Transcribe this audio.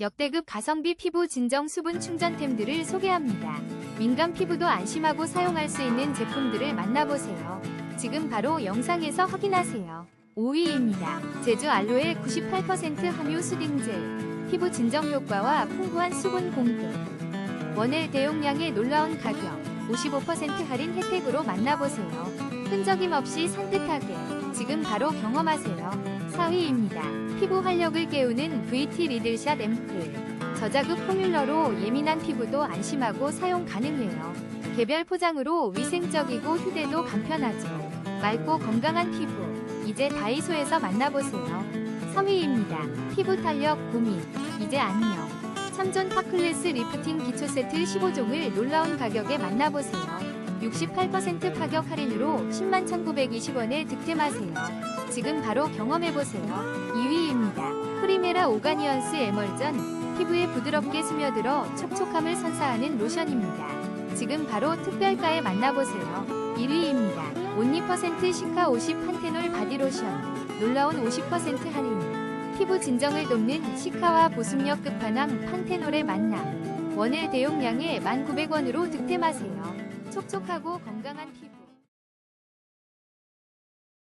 역대급 가성비 피부 진정 수분 충전템들을 소개합니다. 민감 피부도 안심하고 사용할 수 있는 제품들을 만나보세요. 지금 바로 영상에서 확인하세요. 5위입니다. 제주 알로에 98% 함유 수딩젤. 피부 진정 효과와 풍부한 수분 공급. 원액 대용량의 놀라운 가격. 55% 할인 혜택으로 만나보세요. 끈적임 없이 산뜻하게. 지금 바로 경험하세요. 4위입니다. 활력을 깨우는 VT 리들샷 앰플. 저자극 포뮬러로 예민한 피부도 안심하고 사용 가능해요. 개별 포장으로 위생적이고 휴대도 간편하죠. 맑고 건강한 피부. 이제 다이소에서 만나보세요. 3위입니다. 피부 탄력 고민. 이제 안녕. 참존 파클래스 리프팅 기초 세트 15종을 놀라운 가격에 만나보세요. 68% 가격 할인으로 101,920원에 득템하세요. 지금 바로 경험해보세요. 2위입니다. 프리메라 오가니언스 에멀전. 피부에 부드럽게 스며들어 촉촉함을 선사하는 로션입니다. 지금 바로 특별가에 만나보세요. 1위입니다. 온리% 시카 50 판테놀 바디로션. 놀라운 50% 할인. 피부 진정을 돕는 시카와 보습력 끝판왕 판테놀의 만남. 원일 대용량에 1,900원으로 득템하세요. 촉촉하고 건강한 피부.